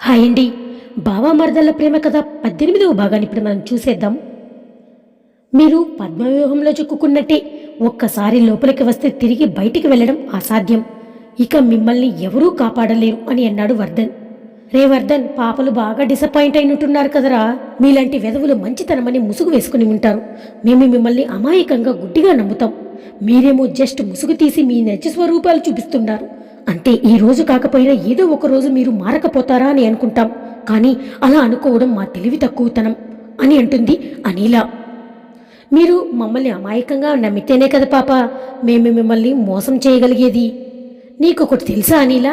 Hi అండి. బావా మరదళ్ళ ప్రేమ కథ పద్దెనిమిదవ భాగాన్ని ఇప్పుడు మనం చూసేద్దాం. మీరు పద్మవ్యూహంలో చిక్కుకున్నట్టే ఒక్కసారి లోపలికి వస్తే తిరిగి బయటికి వెళ్ళడం అసాధ్యం. ఇక మిమ్మల్ని ఎవరూ కాపాడలేరు అని అన్నాడు వర్ధన్. రే వర్ధన్ పాపలు బాగా డిసప్పాయింట్ అయినట్టున్నారు కదరా. మీలాంటి వెధవులు మంచితనమని ముసుగు వేసుకుని ఉంటారు. మేము మిమ్మల్ని అమాయకంగా గుడ్డిగా నమ్ముతాం. మీరేమో జస్ట్ ముసుగు తీసి మీ నిజ స్వరూపాలు చూపిస్తున్నారు. అంటే ఈ రోజు కాకపోయినా ఏదో ఒక రోజు మీరు మారకపోతారా అని అనుకుంటాం. కానీ అలా అనుకోవడం మా తెలివి తక్కువతనం అని అంటుంది అనిల. మీరు మమ్మల్ని అమాయకంగా నమ్మితేనే కదా పాప మేము మిమ్మల్ని మోసం చేయగలిగేది. నీకు ఒకటి తెలుసా అనిల?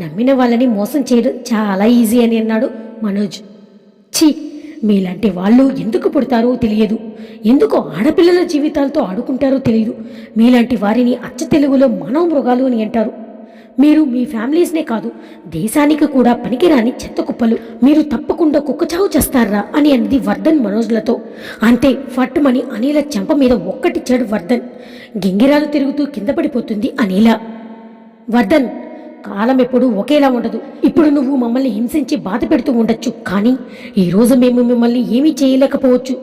నమ్మిన వాళ్ళని మోసం చేయడం చాలా ఈజీ అని అన్నాడు మనోజ్. ఛీ! మీలాంటి వాళ్ళు ఎందుకు పుడతారో తెలియదు. ఎందుకు ఆడపిల్లల జీవితాలతో ఆడుకుంటారో తెలియదు. మీలాంటి వారిని అచ్చ తెలుగులో మనో మృగాలు అని అంటారు. మీరు మీ ఫ్యామిలీస్నే కాదు దేశానికి కూడా పనికిరాని చెత్త కుప్పలు. మీరు తప్పకుండా కుక్కచావు చేస్తారా అని అన్నది వర్ధన్ మనోజ్లతో. అంతే ఫట్టుమని అనిల చెంప మీద ఒక్కటి చెడు వర్ధన్. గింగిరాలు తిరుగుతూ కింద పడిపోతుంది అనిల. వర్ధన్ కాలం ఎప్పుడు ఒకేలా ఉండదు. ఇప్పుడు నువ్వు మమ్మల్ని హింసించి బాధ పెడుతూ ఉండొచ్చు. కానీ ఈరోజు మేము మిమ్మల్ని ఏమీ చేయలేకపోవచ్చు.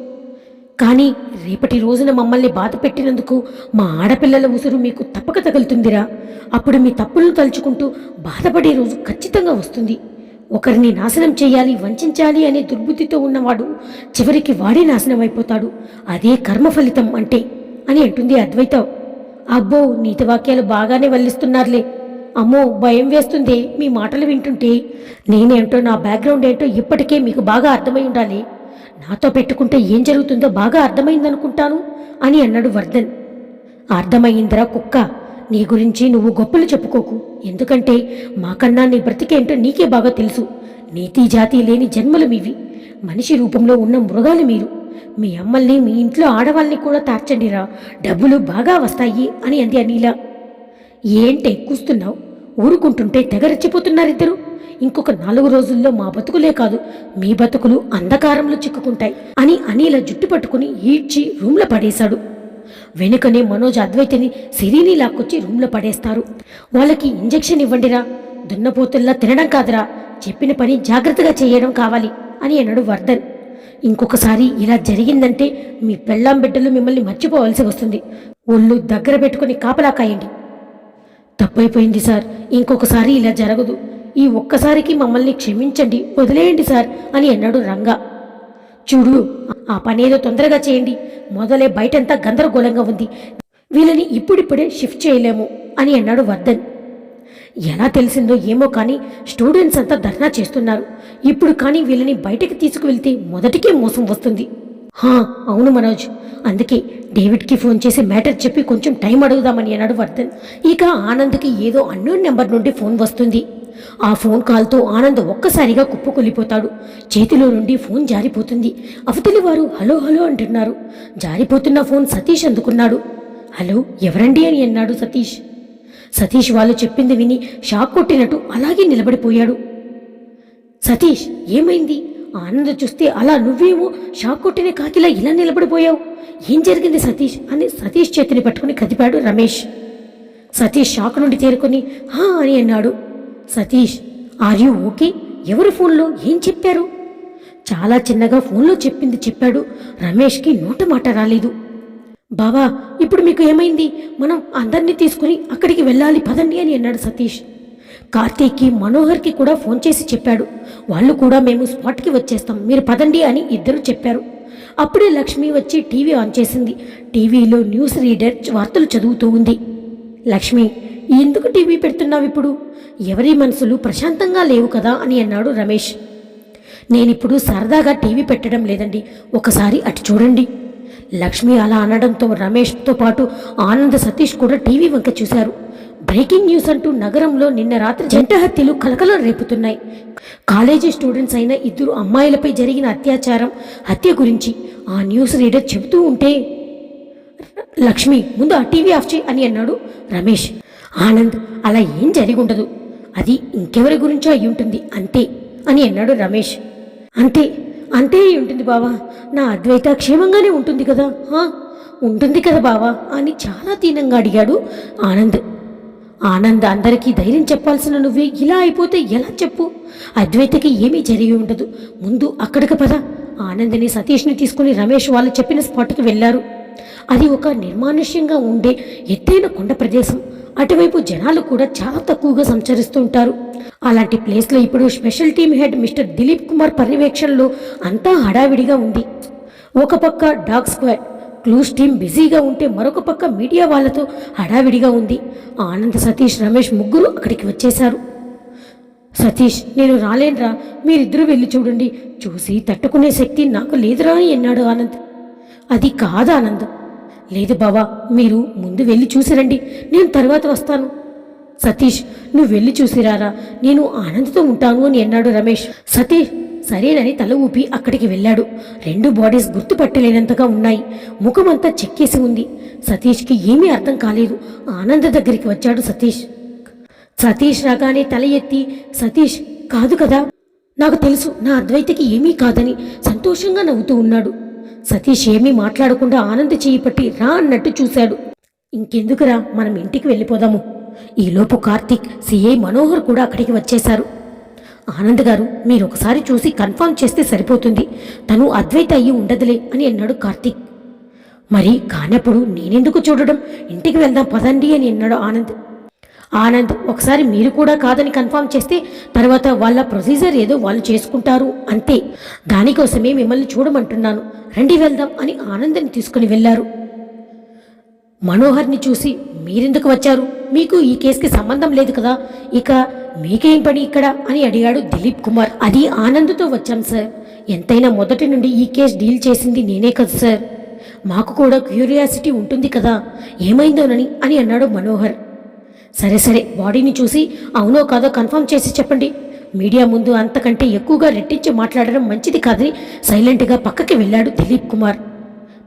కానీ రేపటి రోజున మమ్మల్ని బాధ పెట్టినందుకు మా ఆడపిల్లల ఉసురు మీకు తప్పక తగులుతుందిరా. అప్పుడు మీ తప్పులను తలుచుకుంటూ బాధపడే రోజు ఖచ్చితంగా వస్తుంది. ఒకరిని నాశనం చేయాలి వంచాలి అనే దుర్బుద్ధితో ఉన్నవాడు చివరికి వాడే నాశనం అయిపోతాడు. అదే కర్మ ఫలితం అంటే అని అంటుంది అద్వైతం. అబ్బో నీతి వాక్యాలు బాగానే వల్లిస్తున్నారులే. అమ్మో భయం వేస్తుంది మీ మాటలు వింటుంటే. నేనేంటో నా బ్యాక్గ్రౌండ్ ఏంటో ఇప్పటికే మీకు బాగా అర్థమై ఉండాలి. నాతో పెట్టుకుంటే ఏం జరుగుతుందో బాగా అర్థమైందనుకుంటాను అని అన్నాడు వర్ధన్. అర్థమైందిరా కుక్క నీ గురించి నువ్వు గొప్పలు చెప్పుకోకు. ఎందుకంటే మాకన్నా నీ బ్రతికేంటో నీకే బాగా తెలుసు. నీతి జాతి లేని జన్మలు మీవి. మనిషి రూపంలో ఉన్న మృగాలు మీరు. మీ అమ్మల్ని మీ ఇంట్లో ఆడవాళ్ళని కూడా తార్చండిరా. డబ్బులు బాగా వస్తాయి అని అంది అనిల. ఏంటే కూస్తున్నావు? ఊరుకుంటుంటే తెగరెచ్చిపోతున్నారిద్దరు ఇంకొక నాలుగు రోజుల్లో మా బతుకులే కాదు మీ బతుకులు అంధకారంలో చిక్కుకుంటాయి అని అనిల జుట్టు పట్టుకుని ఈడ్చి రూమ్లో పడేశాడు. వెనుకనే మనోజ్ అద్వైతని సిరిని లాక్కొచ్చి రూమ్లో పడేస్తారు. వాళ్ళకి ఇంజెక్షన్ ఇవ్వండిరా దున్నపోతుల్లా తినడం కాదురా చెప్పిన పని జాగ్రత్తగా చేయడం కావాలి అని అన్నాడు వర్ధన్. ఇంకొకసారి ఇలా జరిగిందంటే మీ పెళ్ళాం బిడ్డలు మిమ్మల్ని మర్చిపోవాల్సి వస్తుంది. ఒళ్ళు దగ్గర పెట్టుకుని కాపలా కాయండి. తప్పైపోయింది సార్ ఇంకొకసారి ఇలా జరగదు. ఈ ఒక్కసారికి మమ్మల్ని క్షమించండి వదిలేయండి సార్ అని అన్నాడు రంగా. చూడు ఆ పనేదో తొందరగా చేయండి మొదలే బయటంతా గందరగోళంగా ఉంది వీళ్ళని ఇప్పుడిప్పుడే షిఫ్ట్ చేయలేము అని అన్నాడు వర్ధన్. ఎలా తెలిసిందో ఏమో కానీ స్టూడెంట్స్ అంతా ధర్నా చేస్తున్నారు ఇప్పుడు కానీ వీళ్ళని బయటకు తీసుకువెళ్తే మొదటికే మోసం వస్తుంది. హా అవును మనోజ్ అందుకే డేవిడ్కి ఫోన్ చేసి మ్యాటర్ చెప్పి కొంచెం టైం అడుగుదామని అన్నాడు వర్ధన్. ఇక ఆనంద్కి ఏదో అన్నోన్ నెంబర్ నుండి ఫోన్ వస్తుంది. ఆ ఫోన్ కాల్తో ఆనంద్ ఒక్కసారిగా కుప్పకొల్లిపోతాడు చేతిలో నుండి ఫోన్ జారిపోతుంది. అవతలి వారు హలో హలో అంటున్నారు. జారిపోతున్న ఫోన్ సతీష్ అందుకున్నాడు. హలో ఎవరండి అని అన్నాడు సతీష్. సతీష్ వాళ్ళు చెప్పింది విని షాక్ కొట్టినట్టు అలాగే నిలబడిపోయాడు. సతీష్ ఏమైంది? ఆనంద్ చూస్తే అలా నువ్వేమో షాక్ కొట్టిన కాకిలా ఇలా నిలబడిపోయావు. ఏం జరిగింది సతీష్? అని సతీష్ చేతిని పట్టుకుని కదిపాడు రమేష్. సతీష్ షాక్ నుండి తేరుకొని హా అని అన్నాడు. Satish are you okay? ఎవరి ఫోన్లో? ఏం చెప్పారు? చాలా చిన్నగా ఫోన్లో చెప్పింది చెప్పాడు. రమేష్కి నోట మాట రాలేదు. బావా ఇప్పుడు మీకు ఏమైంది? మనం అందరినీ తీసుకుని అక్కడికి వెళ్ళాలి పదండి అని అన్నాడు సతీష్. కార్తీక్కి మనోహర్కి కూడా ఫోన్ చేసి చెప్పాడు. వాళ్ళు కూడా మేము స్పాట్కి వచ్చేస్తాం. మీరు పదండి అని ఇద్దరు చెప్పారు. అప్పుడే లక్ష్మి వచ్చి టీవీ ఆన్ చేసింది. టీవీలో న్యూస్ రీడర్ వార్తలు చదువుతూ ఉంది. లక్ష్మి ఎందుకు టీవీ పెడుతున్నావు ఇప్పుడు? ఎవరి మనసులు ప్రశాంతంగా లేవు కదా అని అన్నాడు రమేష్. నేనిప్పుడు సరదాగా టీవీ పెట్టడం లేదండి. ఒకసారి అటు చూడండి. లక్ష్మి అలా అనడంతో రమేష్తో పాటు ఆనంద సతీష్ కూడా టీవీ వంక చూశారు. బ్రేకింగ్ న్యూస్ అంటూ నగరంలో నిన్న రాత్రి జంట హత్యలు కలకలం రేపుతున్నాయి. కాలేజీ స్టూడెంట్స్ అయిన ఇద్దరు అమ్మాయిలపై జరిగిన అత్యాచారం హత్య గురించి ఆ న్యూస్ రీడర్ చెబుతూ ఉంటే లక్ష్మి ముందు ఆ టీవీ ఆఫ్ చేయి అని అన్నాడు రమేష్. ఆనంద్ అలా ఏం జరిగి ఉండదు అది ఇంకెవరి గురించో అయి ఉంటుంది అంతే అని అన్నాడు రమేష్. అంతే అంతే అయి ఉంటుంది బావా. నా అద్వైత క్షేమంగానే ఉంటుంది కదా ఆ, ఉంటుంది కదా బావా అని చాలా దీనంగా అడిగాడు ఆనంద్. ఆనంద్ అందరికీ ధైర్యం చెప్పాల్సిన నువ్వే ఇలా అయిపోతే ఎలా చెప్పు? అద్వైతకి ఏమీ జరిగి ఉండదు. ముందు అక్కడికి పద. ఆనందని సతీష్ని తీసుకుని రమేష్ వాళ్ళు చెప్పిన స్పాట్కి వెళ్ళారు. అది ఒక నిర్మానుష్యంగా ఉండే ఎత్తైన కొండ ప్రదేశం. అటువైపు జనాలు కూడా చాలా తక్కువగా సంచరిస్తూ ఉంటారు అలాంటి ప్లేస్లో ఇప్పుడు special team head mister Dilip Kumar పర్యవేక్షణలో అంతా హడావిడిగా ఉంది. ఒక పక్క డాగ్ స్క్వాడ్ క్లూస్ టీం బిజీగా ఉంటే మరొక పక్క మీడియా వాళ్ళతో హడావిడిగా ఉంది. ఆనంద్ సతీష్ రమేష్ ముగ్గురు అక్కడికి వచ్చేశారు. సతీష్ నేను రాలేనురా మీరిద్దరూ వెళ్ళి చూడండి. చూసి తట్టుకునే శక్తి నాకు లేదురా అని అన్నాడు ఆనంద్. అది కాదు ఆనంద్. లేదు బావా మీరు ముందు వెళ్ళి చూసిరండి. నేను తర్వాత వస్తాను. సతీష్ నువ్వు వెళ్ళి చూసిరారా? నేను ఆనంద్తో ఉంటాను అని అన్నాడు రమేష్. సతీష్ సరేనని తల ఊపి అక్కడికి వెళ్ళాడు. రెండు బాడీస్ గుర్తుపట్టలేనంతగా ఉన్నాయి. ముఖమంతా చెక్కేసి ఉంది. సతీష్కి ఏమీ అర్థం కాలేదు. ఆనంద్ దగ్గరికి వచ్చాడు సతీష్. సతీష్ రాగానే తల ఎత్తి సతీష్ కాదు కదా? నాకు తెలుసు నా అద్వైతకి ఏమీ కాదని సంతోషంగా నవ్వుతూ ఉన్నాడు. సతీష్ ఏమీ మాట్లాడకుండా ఆనంద్ చేయి పట్టి రా అన్నట్టు చూశాడు. ఇంకెందుకురా మనం ఇంటికి వెళ్ళిపోదాము. ఈలోపు కార్తీక్ సిఐ మనోహర్ కూడా అక్కడికి వచ్చేశారు. ఆనంద్ గారు మీరు ఒకసారి చూసి కన్ఫర్మ్ చేస్తే సరిపోతుంది. తను అద్వైత అయ్యి ఉండదులే అని అన్నాడు కార్తీక్. మరి కానప్పుడు నేనెందుకు చూడడం? ఇంటికి వెళ్దాం పదండి అని అన్నాడు ఆనంద్. ఆనంద్ ఒకసారి మీరు కూడా కాదని కన్ఫర్మ్ చేస్తే తర్వాత వాళ్ళ ప్రొసీజర్ ఏదో వాళ్ళు చేసుకుంటారు అంతే. దానికోసమే మిమ్మల్ని చూడమంటున్నాను. రండి వెళ్దాం అని ఆనంద్ని తీసుకుని వెళ్ళారు. మనోహర్ని చూసి మీరెందుకు వచ్చారు? మీకు ఈ కేసుకి సంబంధం లేదు కదా? ఇక మీకేం పని ఇక్కడ? అని అడిగాడు దిలీప్ కుమార్. అది ఆనంద్తో వచ్చాం సార్. ఎంతైనా మొదటి నుండి ఈ కేసు డీల్ చేసింది నేనే కదా సార్. మాకు కూడా క్యూరియాసిటీ ఉంటుంది కదా. ఏమైందోనని అని అన్నాడు మనోహర్. సరే సరే బాడీని చూసి అవునో కాదో కన్ఫర్మ్ చేసి చెప్పండి. మీడియా ముందు అంతకంటే ఎక్కువగా రెట్టించి మాట్లాడడం మంచిది కాదని సైలెంట్గా పక్కకి వెళ్ళాడు దిలీప్ కుమార్.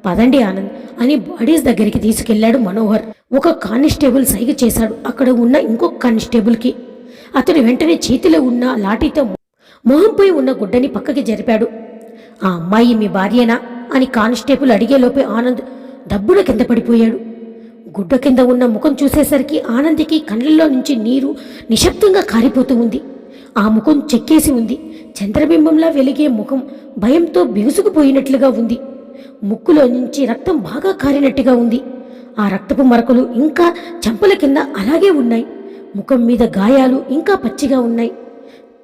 పదండి ఆనంద్ అని బాడీస్ దగ్గరికి తీసుకెళ్ళాడు మనోహర్. ఒక కానిస్టేబుల్ సైగ చేశాడు. అక్కడ ఉన్న ఇంకొక కానిస్టేబుల్కి. అతడు వెంటనే చేతిలో ఉన్న లాఠీతో మొహంపై ఉన్న గుడ్డని పక్కకి జరిపాడు. ఆ అమ్మాయి మీ భార్యేనా? అని కానిస్టేబుల్ అడిగేలోపే ఆనంద్ డబ్బున కింద పడిపోయాడు. గుడ్డ కింద ఉన్న ముఖం చూసేసరికి ఆనందికి కళ్ళల్లో నుంచి నీరు నిశ్శబ్దంగా కారిపోతూ ఉంది. ఆ ముఖం చెక్కేసి ఉంది. చంద్రబింబంలా వెలిగే ముఖం భయంతో బిగుసుకుపోయినట్లుగా ఉంది. ముక్కులో నుంచి రక్తం బాగా కారినట్టుగా ఉంది. ఆ రక్తపు మరకలు ఇంకా చెంపల కింద అలాగే ఉన్నాయి. ముఖం మీద గాయాలు ఇంకా పచ్చిగా ఉన్నాయి.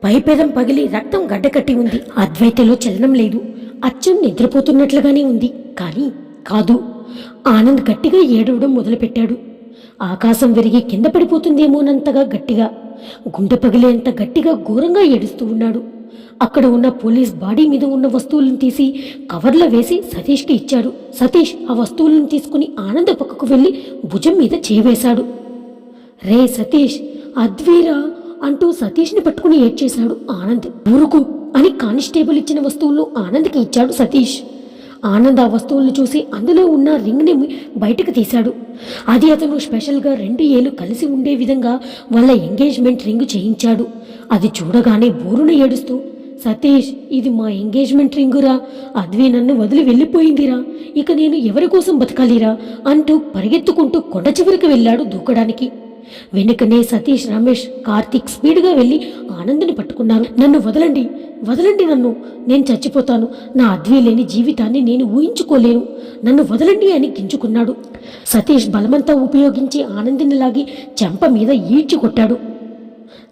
పైపెదం పగిలి రక్తం గడ్డకట్టి ఉంది. అద్వైతలో చలనం లేదు. అచ్చం నిద్రపోతున్నట్లుగానే ఉంది. కానీ కాదు. ఆనంద్ గట్టిగా ఏడవడం మొదలుపెట్టాడు. ఆకాశం విరిగి కింద పడిపోతుందేమోనంతగా గట్టిగా గుండె పగిలేంత గట్టిగా ఘోరంగా ఏడుస్తూ ఉన్నాడు. అక్కడ ఉన్న పోలీస్ బాడీ మీద ఉన్న వస్తువులను తీసి కవర్లో వేసి సతీష్కి ఇచ్చాడు. సతీష్ ఆ వస్తువులను తీసుకుని ఆనంద పక్కకు వెళ్ళి భుజం మీద చేవేశాడు రే సతీష్ అద్వీరా అంటూ సతీష్ని పట్టుకుని ఏడ్చేశాడు ఆనంద్. ఊరుకు అని కానిస్టేబుల్ ఇచ్చిన వస్తువులు ఆనంద్కి ఇచ్చాడు సతీష్. ఆనంద్ ఆ వస్తువులను చూసి అందులో ఉన్న రింగ్ని బయటకు తీశాడు. అది అతను స్పెషల్గా రెండు ఏళ్ళు కలిసి ఉండే విధంగా వాళ్ళ ఎంగేజ్మెంట్ రింగ్ చేయించాడు. అది చూడగానే బోరున ఏడుస్తూ సతీష్ ఇది మా ఎంగేజ్మెంట్ రింగురా. అద్వి నన్ను వదిలి వెళ్ళిపోయిందిరా. ఇక నేను ఎవరి కోసం బతకాలిరా? అంటూ పరిగెత్తుకుంటూ కొండ చివరికి వెళ్ళాడు దూకడానికి. వెనుకనే సతీష్ రమేష్ కార్తీక్ స్పీడ్గా వెళ్ళి ఆనందని పట్టుకున్నారు. నన్ను వదలండి వదలండి నన్ను. నేను చచ్చిపోతాను. నా అద్వి లేని జీవితాన్ని నేను ఊహించుకోలేను. నన్ను వదలండి అని గింజుకున్నాడు. సతీష్ బలమంతా ఉపయోగించి ఆనందిని లాగి చెంప మీద ఈడ్చి కొట్టాడు.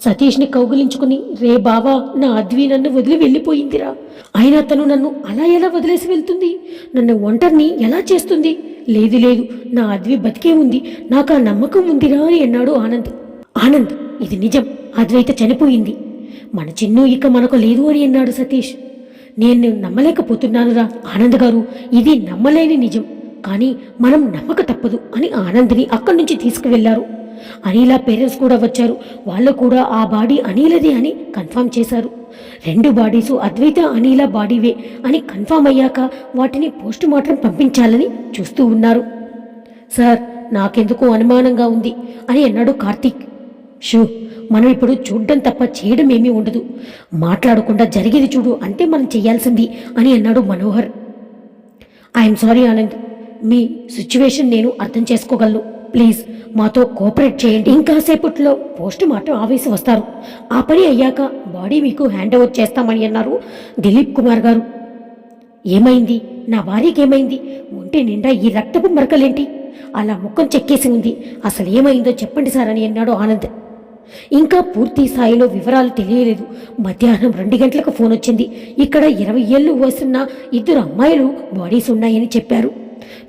సతీష్ని కౌగిలించుకుని రే బావా నా అద్వి నన్ను వదిలి వెళ్ళిపోయిందిరా. అయినా తను నన్ను అలా ఎలా వదిలేసి వెళ్తుంది? నన్ను ఒంటరిని ఎలా చేస్తుంది? లేదు లేదు. నా అద్వి బతికే ఉంది. నాకు ఆ నమ్మకం ఉందిరా అని అన్నాడు ఆనంద్. ఆనంద్ ఇది నిజం. అద్వైత చనిపోయింది. మన చిన్ను ఇక మనకు లేదు అని అన్నాడు సతీష్. నేను నమ్మలేకపోతున్నానురా ఆనంద్ గారు. ఇది నమ్మలేని నిజం. కానీ మనం నమ్మక తప్పదు అని ఆనంద్ని అక్కడి నుంచి తీసుకువెళ్ళారు అనిల పేరెంట్స్ కూడా వచ్చారు. వాళ్ళు కూడా ఆ బాడీ అనిలది అని కన్ఫర్మ్ చేశారు. రెండు బాడీసు అద్వైత అనిల బాడీవే అని కన్ఫర్మ్ అయ్యాక వాటిని పోస్ట్ మార్టం పంపించాలని చూస్తూ ఉన్నారు. సార్ నాకెందుకో అనుమానంగా ఉంది అని అన్నాడు కార్తీక్. షూ మనం ఇప్పుడు చూడడం తప్ప చేయడం ఏమీ ఉండదు. మాట్లాడకుండా జరిగేది చూడు అంటే మనం చేయాల్సింది అని అన్నాడు Manohar. I'm sorry Anand. Me situation నేను అర్థం చేసుకోగలను. ప్లీజ్ మాతో కోఆపరేట్ చేయండి. ఇంకాసేపట్లో పోస్ట్ మార్టం ఆఫీస్ వస్తారు. ఆ పని అయ్యాక బాడీ మీకు హ్యాండ్ ఓవర్ చేస్తామని అన్నారు దిలీప్ కుమార్ గారు. ఏమైంది? నా భార్యకి ఏమైంది? ఒంటి నిండా ఈ రక్తపు మరకలేంటి? అలా ముఖం చెక్కేసి ఉంది. అసలు ఏమైందో చెప్పండి సార్ అని అన్నాడు ఆనంద్. ఇంకా పూర్తి స్థాయిలో వివరాలు తెలియలేదు. మధ్యాహ్నం రెండు గంటలకు ఫోన్ వచ్చింది. ఇక్కడ ఇరవై ఏళ్ళు వస్తున్న ఇద్దరు అమ్మాయిలు బాడీస్ ఉన్నాయని చెప్పారు.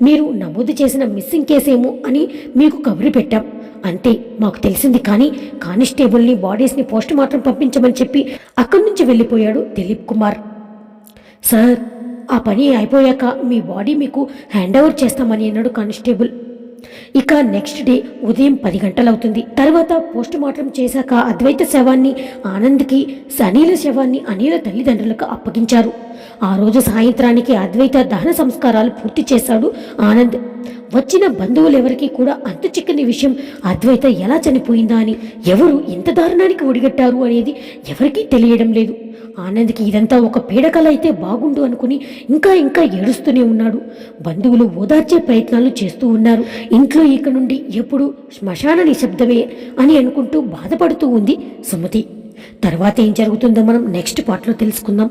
మీరు నమోదు చేసిన మిస్సింగ్ కేసేమో అని మీకు కబురు పెట్టాం. అంతే మాకు తెలిసింది కానీ కానిస్టేబుల్ని బాడీస్ని పోస్ట్ మార్టం పంపించమని చెప్పి అక్కడి నుంచి వెళ్ళిపోయాడు దిలీప్ కుమార్. సార్ ఆ పని అయిపోయాక మీ బాడీ మీకు హ్యాండ్ ఓవర్ చేస్తామని అన్నాడు కానిస్టేబుల్. ఇక నెక్స్ట్ డే ఉదయం పది గంటలవుతుంది. తర్వాత పోస్ట్ మార్టం చేశాక అద్వైత శవాన్ని ఆనంద్కి సనీల శవాన్ని అనిల తల్లిదండ్రులకు అప్పగించారు. ఆ రోజు సాయంత్రానికి అద్వైత దహన సంస్కారాలు పూర్తి చేశాడు ఆనంద్. వచ్చిన బంధువులు ఎవరికీ కూడా అంతు చిక్కని విషయం అద్వైత ఎలా చనిపోయిందా అని ఎవరు ఇంత దారుణానికి ఒడిగట్టారు అనేది ఎవరికీ తెలియడం లేదు. ఆనంద్కి ఇదంతా ఒక పీడకల అయితే బాగుండు అనుకుని ఇంకా ఇంకా ఏడుస్తూనే ఉన్నాడు. బంధువులు ఓదార్చే ప్రయత్నాలు చేస్తూ ఉన్నారు. ఇంట్లో ఇక నుండి ఎప్పుడు శ్మశాన నిశ్శబ్దమే అని అనుకుంటూ బాధపడుతూ ఉంది సుమతి. తర్వాత ఏం జరుగుతుందో మనం నెక్స్ట్ పార్ట్లో తెలుసుకుందాం.